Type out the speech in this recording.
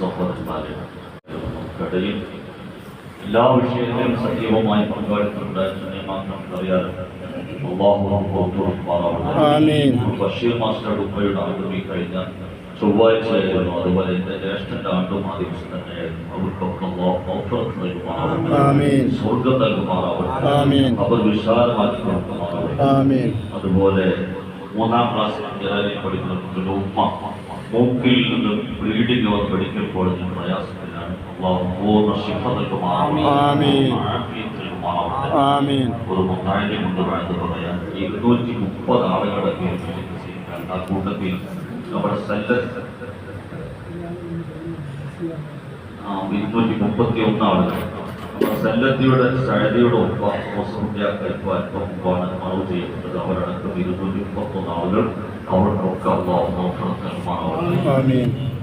സഹോദരന്മാരെ നമുക്കിടയിൽ എല്ലാ വിഷയങ്ങളിലും സജീവമായി പങ്കാളിത്തമുണ്ടായിരുന്നതിനെ മാത്രം അറിയാതെ. ബഷീർ മാസ്റ്ററുടെ ഉമ്മയുടെ ആഗ്രഹം കഴിഞ്ഞ ചൊവ്വാഴ്ചയായിരുന്നു അതുപോലെ എന്റെ ജ്യേഷ്ഠന്റെ ആണ്ടും ആ ദിവസം തന്നെയായിരുന്നു. അവർക്കൊക്കെ മൗഫറത്ത് നൽകുമാറാവട്ടെ. സ്വർഗം നൽകുമാറാവട്ടെ. അവർ വിശാലമാക്കി കൊടുക്കുമാറാവട്ടെ. അതുപോലെ മൂന്നാം ക്ലാസ്സിൽ പഠിക്കുന്ന ഉമ്മ മൂക്കിൽ നിന്ന് ബ്ലീഡിംഗ് അവർ മെഡിക്കൽ കോളേജിൽ പ്രയാസത്തിലാണ്. അള്ളാഹു പൂർണ ശിഫ നൽകുമാറാവട്ടെ ഒരു വേണ്ടത് പറയാൻ ഇരുന്നൂറ്റി മുപ്പത് ആ കൂട്ടത്തിൽ നമ്മുടെ സെല്ല ഇരുന്നൂറ്റി മുപ്പത്തി ഒന്ന് ആളുകൾ നമ്മുടെ സെല്ലത്തിയുടെ സഴതിയുടെ ഒപ്പ അല്പം മുമ്പാണ് മറവ് ചെയ്യപ്പെട്ടത് അവരടക്കം ഇരുന്നൂറ്റി മുപ്പത്തൊന്ന് ആളുകൾ. അവർക്കൊക്കെ അള്ളാഹു I mean,